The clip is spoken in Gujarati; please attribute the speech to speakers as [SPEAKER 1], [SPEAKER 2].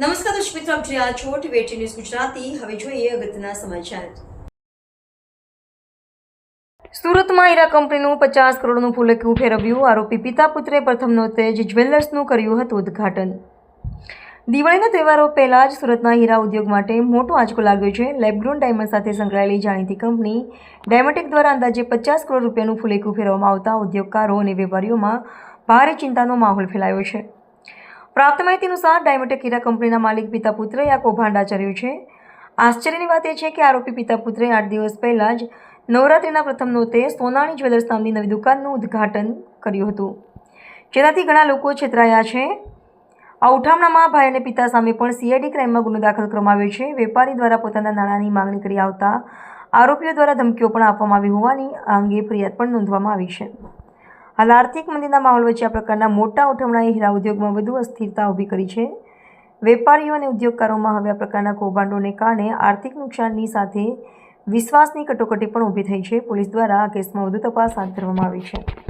[SPEAKER 1] નમસ્કાર દર્શક મિત્રો, આપ જોઈ રહ્યા છો ટીવી ન્યૂઝ ગુજરાતી. હવે જોઈએ અગત્યના સમાચાર. સુરતમાં હીરા કંપનીનું પચાસ કરોડનું ફૂલકિયું ફેરવ્યું. આરોપી પિતા પુત્રે પ્રથમ તેજ જ્વેલર્સનું કર્યું હતું ઉદ્ઘાટન. દિવાળીના તહેવારો પહેલાં જ સુરતના હીરા ઉદ્યોગ માટે મોટો આંચકો લાગ્યો છે. લેબગ્રોન ડાયમંડ સાથે સંકળાયેલી જાણીતી કંપની ડાયમેટિક દ્વારા અંદાજે પચાસ કરોડ રૂપિયાનું ફૂલેકું ફેરવવામાં આવતા ઉદ્યોગકારો અને વેપારીઓમાં ભારે ચિંતાનો માહોલ ફેલાયો છે. પ્રાપ્ત માહિતી અનુસાર ડાયમેટિક હીરા કંપનીના માલિક પિતા પુત્રએ આ કૌભાંડ આચર્યું છે. આશ્ચર્યની વાત એ છે કે આરોપી પિતા પુત્રએ આઠ દિવસ પહેલાં જ નવરાત્રિના પ્રથમ નોતે સોનાણી જ્વેલર્સ નામની નવી દુકાનનું ઉદ્ઘાટન કર્યું હતું. જેનાથી ઘણા લોકો છેતરાયા છે. આ ઉઠામણામાં ભાઈ અને પિતા સામે પણ સીઆઈડી ક્રાઇમમાં ગુનો દાખલ કરવામાં આવ્યો છે. વેપારી દ્વારા પોતાના નાણાંની માંગણી કરી આવતા આરોપીઓ દ્વારા ધમકીઓ પણ આપવામાં આવી હોવાની આ અંગે ફરિયાદ પણ નોંધવામાં આવી છે. હાલ આર્થિક મંદીના માહોલ વચ્ચે આ પ્રકારના મોટા ઉઠમણાએ હીરા ઉદ્યોગમાં વધુ અસ્થિરતા ઊભી કરી છે. વેપારીઓ અને ઉદ્યોગકારોમાં હવે આ પ્રકારના કૌભાંડોને કારણે આર્થિક નુકસાનની સાથે વિશ્વાસની કટોકટી પણ ઊભી થઈ છે. પોલીસ દ્વારા આ કેસમાં વધુ તપાસ હાથ ધરવામાં આવી છે.